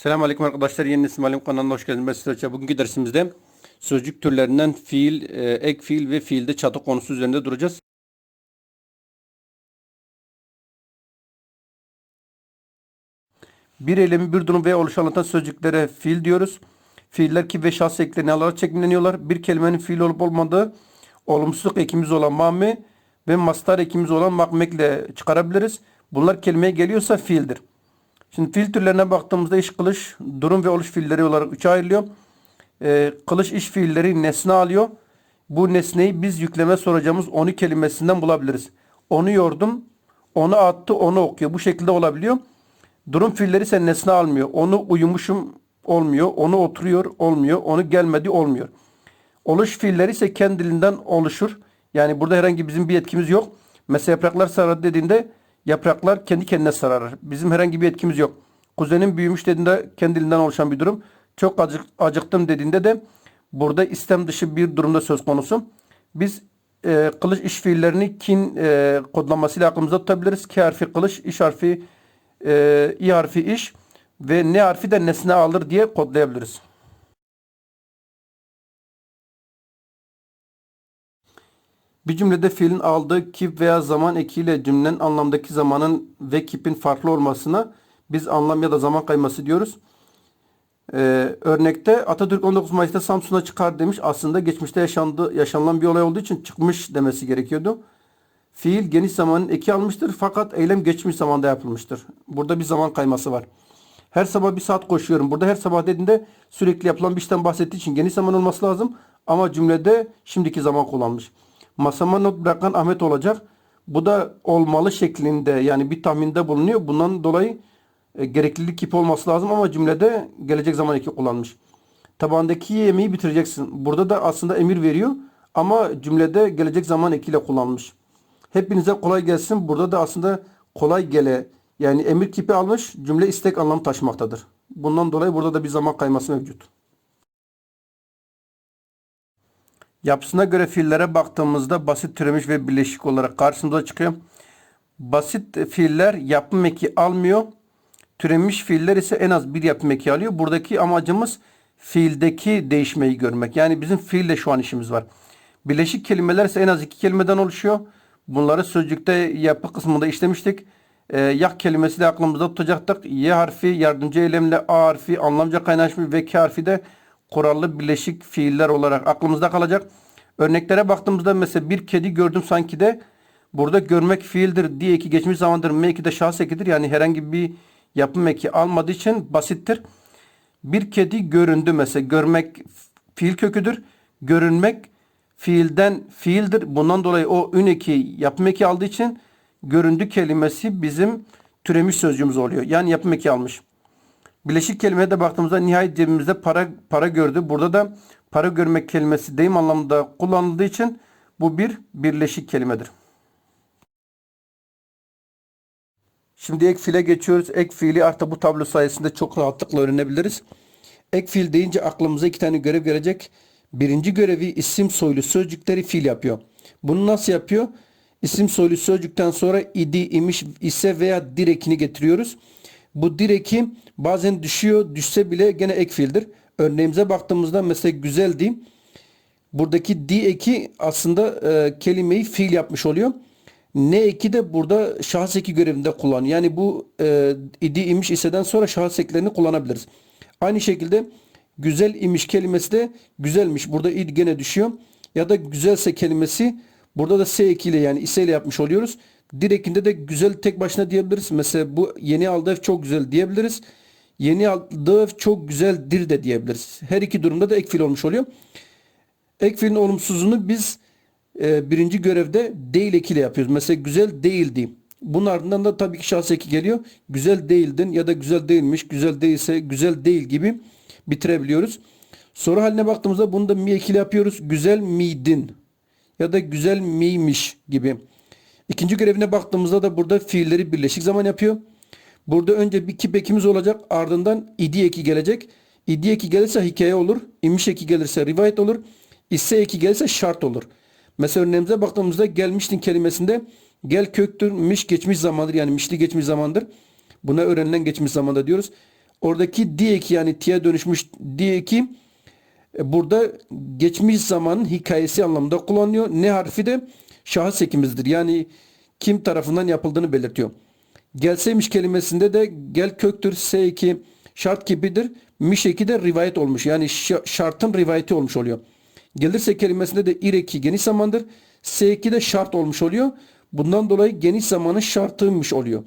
Selamünaleyküm arkadaşlar. Yeni Nesil Malum kanalına hoş geldiniz. Ben Hoca. Bugünkü dersimizde sözcük türlerinden fiil, e, ek fiil ve fiilde çatı konusu üzerinde duracağız. Bir eylemi, bir durum veya oluş anlatan sözcüklere fiil diyoruz. Fiiller ki ve şahs eklerini alarak çekimleniyorlar. Bir kelimenin fiil olup olmadığı olumsuzluk ekimiz olan mame ve mastar ekimiz olan makmekle çıkarabiliriz. Bunlar kelimeye geliyorsa fiildir. Şimdi fiil türlerine baktığımızda iş kılış, durum ve oluş fiilleri olarak üçe ayrılıyor. Ee, kılış iş fiilleri nesne alıyor. Bu nesneyi biz yükleme soracağımız onu kelimesinden bulabiliriz. Onu yordum, onu attı, onu okuyor. Bu şekilde olabiliyor. Durum fiilleri ise nesne almıyor. Onu uyumuşum olmuyor. Onu oturuyor olmuyor. Onu gelmedi olmuyor. Oluş fiilleri ise kendiliğinden oluşur. Yani burada herhangi bizim bir etkimiz yok. Mesela yapraklar sarar dediğinde yapraklar kendi kendine sararır. Bizim herhangi bir etkimiz yok. Kuzenim büyümüş dediğinde kendiliğinden oluşan bir durum. Çok acık, acıktım dediğinde de burada istem dışı bir durumda söz konusu. Biz e, kılıç iş fiillerini kin e, kodlamasıyla aklımızda tutabiliriz. K harfi kılıç, iş harfi e, i harfi iş ve ne harfi de nesne alır diye kodlayabiliriz. Bir cümlede fiilin aldığı kip veya zaman ekiyle cümlenin anlamdaki zamanın ve kipin farklı olmasına biz anlam ya da zaman kayması diyoruz. Ee, örnekte Atatürk 19 Mayıs'ta Samsun'a çıkar demiş. Aslında geçmişte yaşandı, yaşanılan bir olay olduğu için çıkmış demesi gerekiyordu. Fiil geniş zamanın eki almıştır fakat eylem geçmiş zamanda yapılmıştır. Burada bir zaman kayması var. Her sabah bir saat koşuyorum. Burada her sabah dediğinde sürekli yapılan bir işten bahsettiği için geniş zaman olması lazım. Ama cümlede şimdiki zaman kullanmış. Masama not bırakan Ahmet olacak. Bu da olmalı şeklinde yani bir tahminde bulunuyor. Bundan dolayı e, gereklilik kipi olması lazım ama cümlede gelecek zaman eki kullanmış. Tabandaki yemeği bitireceksin. Burada da aslında emir veriyor ama cümlede gelecek zaman ekiyle kullanmış. Hepinize kolay gelsin. Burada da aslında kolay gele yani emir kipi almış cümle istek anlamı taşımaktadır. Bundan dolayı burada da bir zaman kayması mevcut. Yapısına göre fiillere baktığımızda basit türemiş ve birleşik olarak karşımıza çıkıyor. Basit fiiller yapım eki almıyor. Türemiş fiiller ise en az bir yapım eki alıyor. Buradaki amacımız fiildeki değişmeyi görmek. Yani bizim fiille şu an işimiz var. Birleşik kelimeler ise en az iki kelimeden oluşuyor. Bunları sözcükte yapı kısmında işlemiştik. Ee, yak kelimesi de aklımızda tutacaktık. Y harfi yardımcı eylemle A harfi anlamca kaynaşmış ve K harfi de kurallı birleşik fiiller olarak aklımızda kalacak. Örneklere baktığımızda mesela bir kedi gördüm sanki de burada görmek fiildir diye ki geçmiş zamandır M2 de şahıs ekidir. Yani herhangi bir yapım eki almadığı için basittir. Bir kedi göründü mesela görmek fiil köküdür. Görünmek fiilden fiildir. Bundan dolayı o ün eki yapım eki aldığı için göründü kelimesi bizim türemiş sözcüğümüz oluyor. Yani yapım eki almış. Bileşik kelimeye de baktığımızda nihayet cebimizde para para gördü. Burada da para görmek kelimesi deyim anlamında kullanıldığı için bu bir birleşik kelimedir. Şimdi ek fiile geçiyoruz. Ek fiili artık bu tablo sayesinde çok rahatlıkla öğrenebiliriz. Ek fiil deyince aklımıza iki tane görev gelecek. Birinci görevi isim soylu sözcükleri fiil yapıyor. Bunu nasıl yapıyor? İsim soylu sözcükten sonra idi, imiş, ise veya direkini getiriyoruz. Bu direki bazen düşüyor, düşse bile gene ek fiildir. Örneğimize baktığımızda mesela güzel diyeyim. Buradaki di eki aslında e, kelimeyi fiil yapmış oluyor. Ne eki de burada şahıs eki görevinde kullanıyor. Yani bu e, idi imiş iseden sonra şahıs eklerini kullanabiliriz. Aynı şekilde güzel imiş kelimesi de güzelmiş. Burada id gene düşüyor. Ya da güzelse kelimesi burada da s ekiyle yani ise ile yapmış oluyoruz. Direkinde de güzel tek başına diyebiliriz. Mesela bu yeni aldığı ev çok güzel diyebiliriz. Yeni aldığı ev çok güzeldir de diyebiliriz. Her iki durumda da ek fiil olmuş oluyor. Ek fiilin olumsuzluğunu biz e, birinci görevde değil ekiyle yapıyoruz. Mesela güzel değildi. Bunun ardından da tabii ki şahs eki geliyor. Güzel değildin ya da güzel değilmiş, güzel değilse güzel değil gibi bitirebiliyoruz. Soru haline baktığımızda bunu da mi ekiyle yapıyoruz. Güzel miydin ya da güzel miymiş gibi. İkinci görevine baktığımızda da burada fiilleri birleşik zaman yapıyor. Burada önce bir kip ekimiz olacak. Ardından idi eki gelecek. İdi eki gelirse hikaye olur. İmiş eki gelirse rivayet olur. İsse eki gelirse şart olur. Mesela örneğimize baktığımızda gelmiştin kelimesinde gel köktür, miş geçmiş zamandır yani mişli geçmiş zamandır. Buna öğrenilen geçmiş zamanda diyoruz. Oradaki di eki yani tiye dönüşmüş di eki e, burada geçmiş zamanın hikayesi anlamında kullanılıyor. Ne harfi de şahıs ekimizdir. Yani kim tarafından yapıldığını belirtiyor. Gelseymiş kelimesinde de gel köktür. S2 şart kipidir. Miş eki de rivayet olmuş. Yani şa- şartın rivayeti olmuş oluyor. Gelirse kelimesinde de ir eki geniş zamandır. S2 de şart olmuş oluyor. Bundan dolayı geniş zamanın şartıymış oluyor.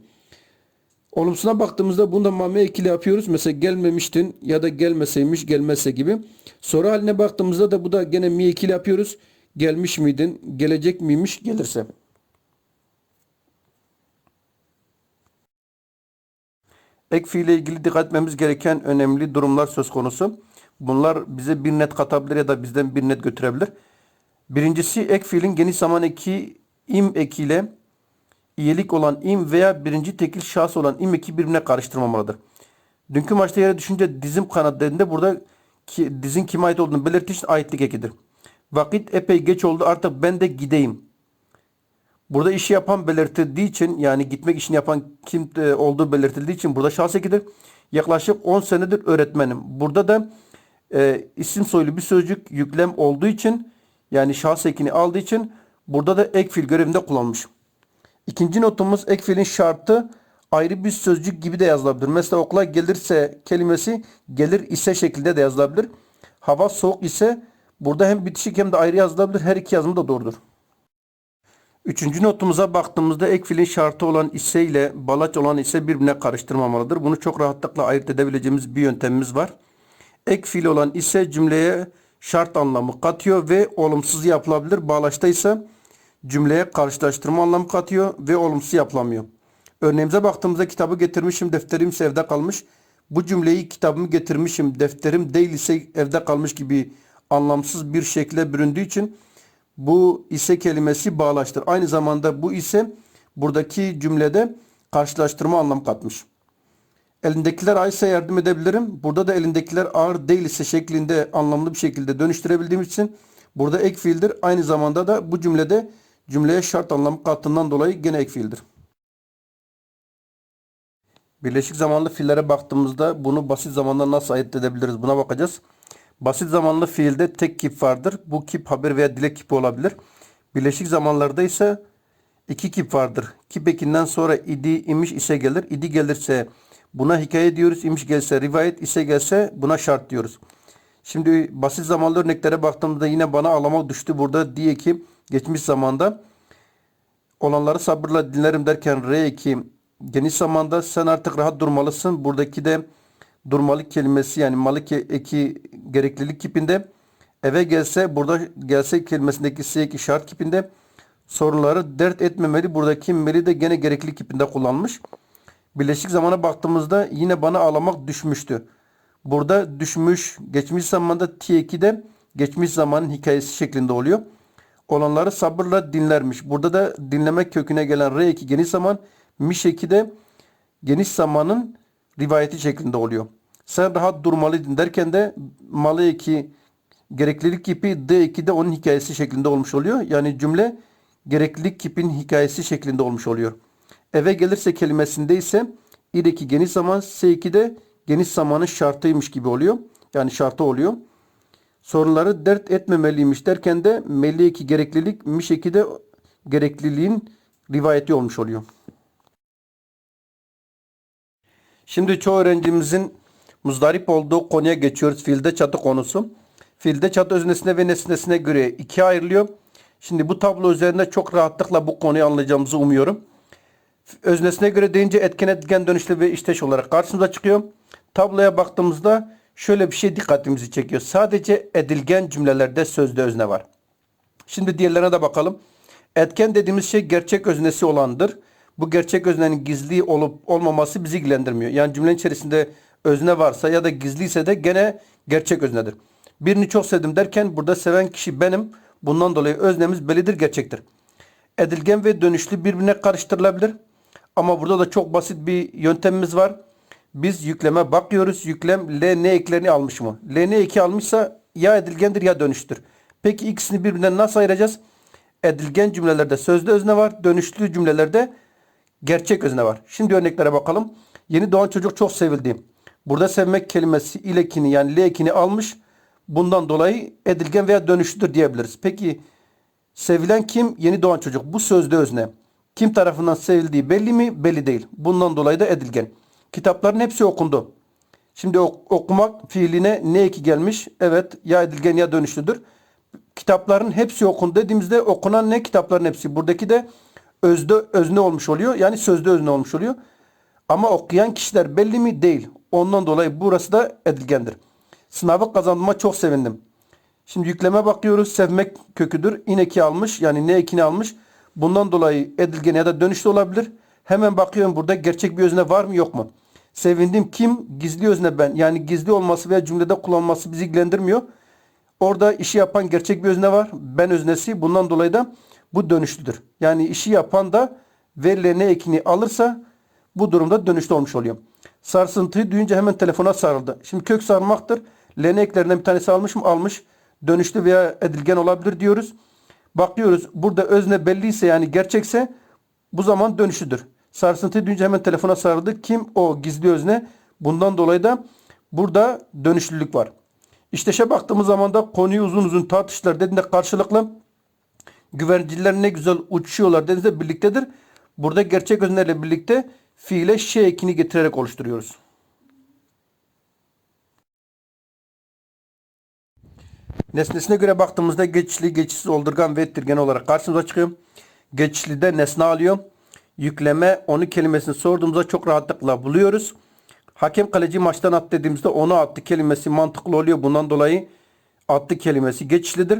Olumsuna baktığımızda bunda mame ekili yapıyoruz. Mesela gelmemiştin ya da gelmeseymiş gelmezse gibi. Soru haline baktığımızda da bu da gene mi ekili yapıyoruz. Gelmiş miydin? Gelecek miymiş? Gelirse. Ek fiile ilgili dikkat etmemiz gereken önemli durumlar söz konusu. Bunlar bize bir net katabilir ya da bizden bir net götürebilir. Birincisi ek fiilin geniş zaman eki im ekiyle iyilik olan im veya birinci tekil şahıs olan im eki birbirine karıştırmamalıdır. Dünkü maçta yere düşünce dizim kanatlarında burada ki, dizin kime ait olduğunu belirttiği için aitlik ekidir. Vakit epey geç oldu artık ben de gideyim. Burada işi yapan belirtildiği için yani gitmek işini yapan kim e, olduğu belirtildiği için burada şahıs ekidir. Yaklaşık 10 senedir öğretmenim. Burada da e, isim soylu bir sözcük yüklem olduğu için yani şahıs ekini aldığı için burada da ek fiil görevinde kullanmış. İkinci notumuz ek fiilin şartı ayrı bir sözcük gibi de yazılabilir. Mesela okula gelirse kelimesi gelir ise şeklinde de yazılabilir. Hava soğuk ise burada hem bitişik hem de ayrı yazılabilir. Her iki yazımı da doğrudur. Üçüncü notumuza baktığımızda ek fiilin şartı olan ise ile balaç olan ise birbirine karıştırmamalıdır. Bunu çok rahatlıkla ayırt edebileceğimiz bir yöntemimiz var. Ek fiil olan ise cümleye şart anlamı katıyor ve olumsuz yapılabilir. Bağlaçta ise cümleye karşılaştırma anlamı katıyor ve olumsuz yapılamıyor. Örneğimize baktığımızda kitabı getirmişim, defterim ise evde kalmış. Bu cümleyi kitabımı getirmişim, defterim değil ise evde kalmış gibi anlamsız bir şekilde büründüğü için bu ise kelimesi bağlaştır. Aynı zamanda bu ise buradaki cümlede karşılaştırma anlam katmış. Elindekiler ağırsa yardım edebilirim. Burada da elindekiler ağır değil ise şeklinde anlamlı bir şekilde dönüştürebildiğim için burada ek fiildir. Aynı zamanda da bu cümlede cümleye şart anlamı kattığından dolayı gene ek fiildir. Birleşik zamanlı fiillere baktığımızda bunu basit zamanda nasıl ayırt edebiliriz buna bakacağız. Basit zamanlı fiilde tek kip vardır. Bu kip haber veya dilek kipi olabilir. Birleşik zamanlarda ise iki kip vardır. Kip ekinden sonra idi, imiş ise gelir. İdi gelirse buna hikaye diyoruz. İmiş gelse rivayet ise gelse buna şart diyoruz. Şimdi basit zamanlı örneklere baktığımızda yine bana ağlamak düştü. Burada diye ki geçmiş zamanda olanları sabırla dinlerim derken R2 geniş zamanda sen artık rahat durmalısın. Buradaki de durmalık kelimesi yani malık eki gereklilik kipinde eve gelse burada gelse kelimesindeki si eki şart kipinde sorunları dert etmemeli. Buradaki meli de gene gereklilik kipinde kullanmış. Birleşik zamana baktığımızda yine bana ağlamak düşmüştü. Burada düşmüş geçmiş zamanda T2 de geçmiş zamanın hikayesi şeklinde oluyor. Olanları sabırla dinlermiş. Burada da dinlemek köküne gelen R2 geniş zaman miş eki de geniş zamanın rivayeti şeklinde oluyor. Sen rahat durmalıydın derken de malı eki gereklilik kipi D2 de onun hikayesi şeklinde olmuş oluyor. Yani cümle gereklilik kipin hikayesi şeklinde olmuş oluyor. Eve gelirse kelimesinde ise İ'deki geniş zaman S2 de geniş zamanın şartıymış gibi oluyor. Yani şartı oluyor. Sorunları dert etmemeliymiş derken de melli eki gereklilik miş eki de gerekliliğin rivayeti olmuş oluyor. Şimdi çoğu öğrencimizin muzdarip olduğu konuya geçiyoruz. Fiilde çatı konusu. Fiilde çatı öznesine ve nesnesine göre ikiye ayrılıyor. Şimdi bu tablo üzerinde çok rahatlıkla bu konuyu anlayacağımızı umuyorum. Öznesine göre deyince etken etken dönüşlü ve işteş olarak karşımıza çıkıyor. Tabloya baktığımızda şöyle bir şey dikkatimizi çekiyor. Sadece edilgen cümlelerde sözde özne var. Şimdi diğerlerine de bakalım. Etken dediğimiz şey gerçek öznesi olandır. Bu gerçek öznenin gizli olup olmaması bizi ilgilendirmiyor. Yani cümlenin içerisinde özne varsa ya da gizliyse de gene gerçek öznedir. Birini çok sevdim derken burada seven kişi benim. Bundan dolayı öznemiz bellidir, gerçektir. Edilgen ve dönüşlü birbirine karıştırılabilir. Ama burada da çok basit bir yöntemimiz var. Biz yükleme bakıyoruz. Yüklem L ne eklerini almış mı? L ne eki almışsa ya edilgendir ya dönüştür. Peki ikisini birbirinden nasıl ayıracağız? Edilgen cümlelerde sözlü özne var. Dönüşlü cümlelerde gerçek özne var. Şimdi örneklere bakalım. Yeni doğan çocuk çok sevildi. Burada sevmek kelimesi ilekini yani lekini almış. Bundan dolayı edilgen veya dönüşlüdür diyebiliriz. Peki sevilen kim? Yeni doğan çocuk. Bu sözde özne. Kim tarafından sevildiği belli mi? Belli değil. Bundan dolayı da edilgen. Kitapların hepsi okundu. Şimdi ok- okumak fiiline ne eki gelmiş? Evet ya edilgen ya dönüşlüdür. Kitapların hepsi okundu dediğimizde okunan ne? Kitapların hepsi. Buradaki de özde özne olmuş oluyor. Yani sözde özne olmuş oluyor. Ama okuyan kişiler belli mi? Değil. Ondan dolayı burası da edilgendir. Sınavı kazandığıma çok sevindim. Şimdi yükleme bakıyoruz. Sevmek köküdür. İneki almış. Yani ne ekini almış. Bundan dolayı edilgen ya da dönüşlü olabilir. Hemen bakıyorum burada gerçek bir özne var mı yok mu? Sevindim kim? Gizli özne ben. Yani gizli olması veya cümlede kullanılması bizi ilgilendirmiyor. Orada işi yapan gerçek bir özne var. Ben öznesi. Bundan dolayı da bu dönüşlüdür. Yani işi yapan da verilen ekini alırsa bu durumda dönüşlü olmuş oluyor. Sarsıntıyı duyunca hemen telefona sarıldı. Şimdi kök sarmaktır. Lene eklerinden bir tanesi almış mı? Almış. Dönüşlü veya edilgen olabilir diyoruz. Bakıyoruz. Burada özne belliyse yani gerçekse bu zaman dönüşüdür. Sarsıntıyı duyunca hemen telefona sarıldı. Kim? O gizli özne. Bundan dolayı da burada dönüşlülük var. İşteşe baktığımız zaman da konuyu uzun uzun tartıştılar dediğinde karşılıklı güvercinler ne güzel uçuyorlar dediğinde birliktedir. Burada gerçek özneyle birlikte fiile şey ekini getirerek oluşturuyoruz. Nesnesine göre baktığımızda geçişli, geçişsiz, oldurgan ve ettirgen olarak karşımıza çıkıyor. Geçişlide nesne alıyor. Yükleme onu kelimesini sorduğumuzda çok rahatlıkla buluyoruz. Hakem kaleci maçtan at dediğimizde onu attı kelimesi mantıklı oluyor. Bundan dolayı attı kelimesi geçişlidir.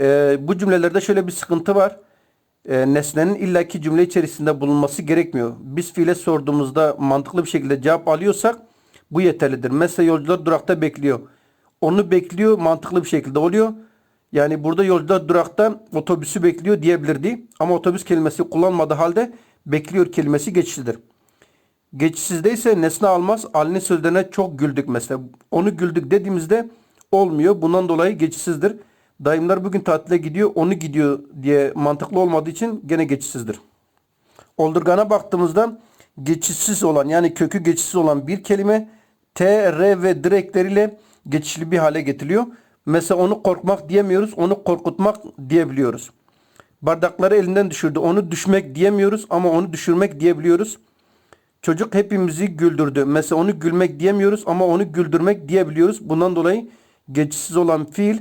Ee, bu cümlelerde şöyle bir sıkıntı var. Ee, nesnenin illaki cümle içerisinde bulunması gerekmiyor. Biz fiile sorduğumuzda mantıklı bir şekilde cevap alıyorsak bu yeterlidir. Mesela yolcular durakta bekliyor. Onu bekliyor mantıklı bir şekilde oluyor. Yani burada yolcular durakta otobüsü bekliyor diyebilirdi. Ama otobüs kelimesi kullanmadığı halde bekliyor kelimesi geçişlidir. Geçişsizde ise nesne almaz. Ali'nin sözlerine çok güldük mesela. Onu güldük dediğimizde olmuyor. Bundan dolayı geçişsizdir. Dayımlar bugün tatile gidiyor, onu gidiyor diye mantıklı olmadığı için gene geçişsizdir. Oldurgana baktığımızda geçişsiz olan yani kökü geçişsiz olan bir kelime T, R ve direkleriyle geçişli bir hale getiriliyor. Mesela onu korkmak diyemiyoruz, onu korkutmak diyebiliyoruz. Bardakları elinden düşürdü. Onu düşmek diyemiyoruz ama onu düşürmek diyebiliyoruz. Çocuk hepimizi güldürdü. Mesela onu gülmek diyemiyoruz ama onu güldürmek diyebiliyoruz. Bundan dolayı geçişsiz olan fiil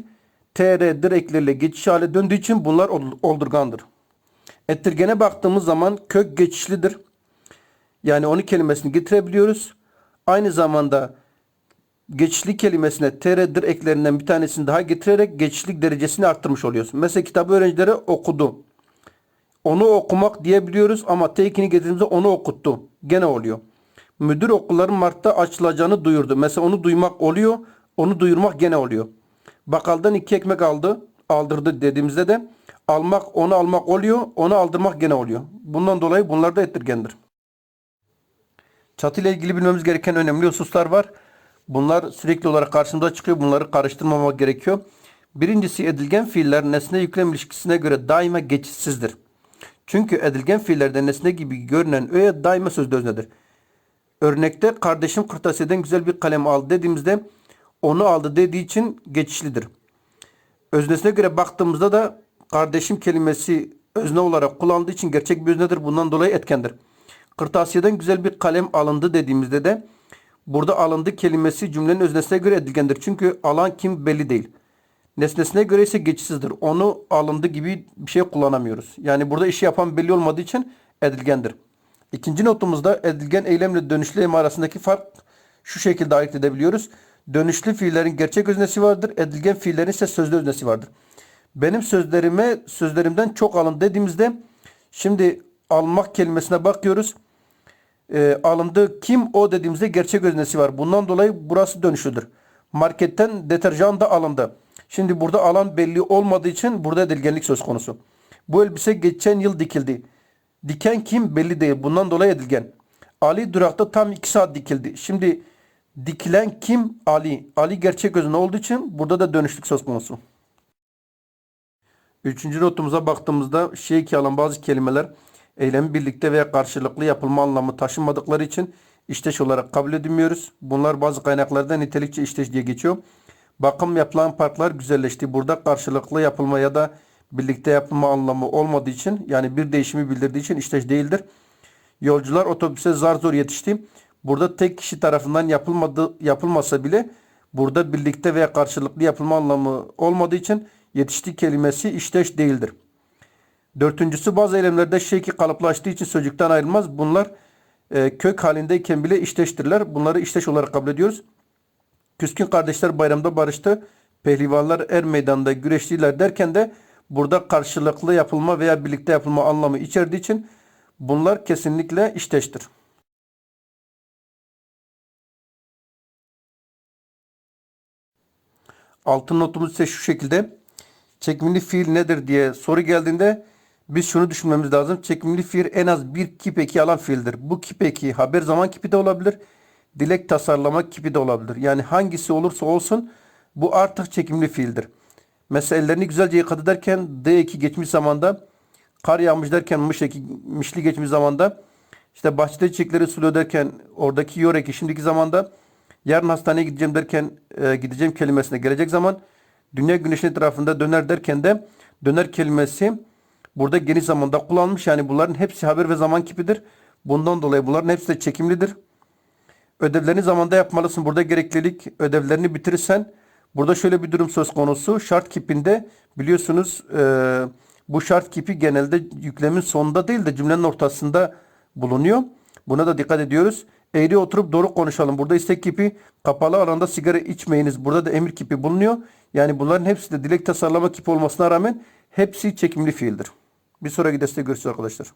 tr direklerle geçiş hale döndüğü için bunlar ol- oldurgandır. Ettirgene baktığımız zaman kök geçişlidir. Yani onu kelimesini getirebiliyoruz. Aynı zamanda geçişli kelimesine tr eklerinden bir tanesini daha getirerek geçişlik derecesini arttırmış oluyoruz. Mesela kitabı öğrencilere okudu. Onu okumak diyebiliyoruz ama tekini getirdiğimizde onu okuttu. Gene oluyor. Müdür okulların Mart'ta açılacağını duyurdu. Mesela onu duymak oluyor. Onu duyurmak gene oluyor. Bakkaldan iki ekmek aldı. Aldırdı dediğimizde de almak onu almak oluyor. Onu aldırmak gene oluyor. Bundan dolayı bunlar da ettirgendir. Çatı ile ilgili bilmemiz gereken önemli hususlar var. Bunlar sürekli olarak karşımıza çıkıyor. Bunları karıştırmamak gerekiyor. Birincisi edilgen fiiller nesne yüklem ilişkisine göre daima geçişsizdir. Çünkü edilgen fiillerde nesne gibi görünen öğe daima sözde öznedir. Örnekte kardeşim kırtasiyeden güzel bir kalem aldı dediğimizde onu aldı dediği için geçişlidir. Öznesine göre baktığımızda da kardeşim kelimesi özne olarak kullandığı için gerçek bir öznedir. Bundan dolayı etkendir. Kırtasiyeden güzel bir kalem alındı dediğimizde de burada alındı kelimesi cümlenin öznesine göre edilgendir. Çünkü alan kim belli değil. Nesnesine göre ise geçişsizdir. Onu alındı gibi bir şey kullanamıyoruz. Yani burada işi yapan belli olmadığı için edilgendir. İkinci notumuzda edilgen eylemle dönüşlü eylem arasındaki fark şu şekilde ayırt edebiliyoruz. Dönüşlü fiillerin gerçek öznesi vardır. Edilgen fiillerin ise sözlü öznesi vardır. Benim sözlerime sözlerimden çok alın dediğimizde şimdi almak kelimesine bakıyoruz. E, alındı kim o dediğimizde gerçek öznesi var. Bundan dolayı burası dönüşlüdür. Marketten deterjan da alındı. Şimdi burada alan belli olmadığı için burada edilgenlik söz konusu. Bu elbise geçen yıl dikildi. Diken kim belli değil. Bundan dolayı edilgen. Ali durakta tam 2 saat dikildi. Şimdi dikilen kim? Ali. Ali gerçek özne olduğu için burada da dönüşlük söz konusu. Üçüncü notumuza baktığımızda şey ki alan bazı kelimeler eylemi birlikte veya karşılıklı yapılma anlamı taşınmadıkları için işteş olarak kabul edilmiyoruz. Bunlar bazı kaynaklarda nitelikçi işteş diye geçiyor. Bakım yapılan parklar güzelleşti. Burada karşılıklı yapılma ya da birlikte yapılma anlamı olmadığı için yani bir değişimi bildirdiği için işteş değildir. Yolcular otobüse zar zor yetişti. Burada tek kişi tarafından yapılmadı, yapılmasa bile burada birlikte veya karşılıklı yapılma anlamı olmadığı için yetişti kelimesi işteş değildir. Dörtüncüsü bazı eylemlerde şeki kalıplaştığı için sözcükten ayrılmaz. Bunlar e, kök halindeyken bile işteştirler. Bunları işteş olarak kabul ediyoruz. Küskün kardeşler bayramda barıştı. Pehlivanlar er meydanında güreştiler derken de burada karşılıklı yapılma veya birlikte yapılma anlamı içerdiği için bunlar kesinlikle işteştir. Altın notumuz ise şu şekilde. Çekimli fiil nedir diye soru geldiğinde biz şunu düşünmemiz lazım. Çekimli fiil en az bir kip eki alan fiildir. Bu kip eki haber zaman kipi de olabilir. Dilek tasarlama kipi de olabilir. Yani hangisi olursa olsun bu artık çekimli fiildir. Mesela ellerini güzelce yıkadı derken D eki geçmiş zamanda kar yağmış derken mış eki, mişli geçmiş zamanda işte bahçede çiçekleri suluyor derken oradaki yor eki şimdiki zamanda yarın hastaneye gideceğim derken e, gideceğim kelimesine gelecek zaman dünya güneşin etrafında döner derken de döner kelimesi burada geniş zamanda kullanılmış. Yani bunların hepsi haber ve zaman kipidir. Bundan dolayı bunların hepsi de çekimlidir. Ödevlerini zamanda yapmalısın. Burada gereklilik ödevlerini bitirirsen burada şöyle bir durum söz konusu. Şart kipinde biliyorsunuz e, bu şart kipi genelde yüklemin sonunda değil de cümlenin ortasında bulunuyor. Buna da dikkat ediyoruz. Eğri oturup doğru konuşalım. Burada istek kipi kapalı alanda sigara içmeyiniz. Burada da emir kipi bulunuyor. Yani bunların hepsi de dilek tasarlama kipi olmasına rağmen hepsi çekimli fiildir. Bir sonraki derste görüşürüz arkadaşlar.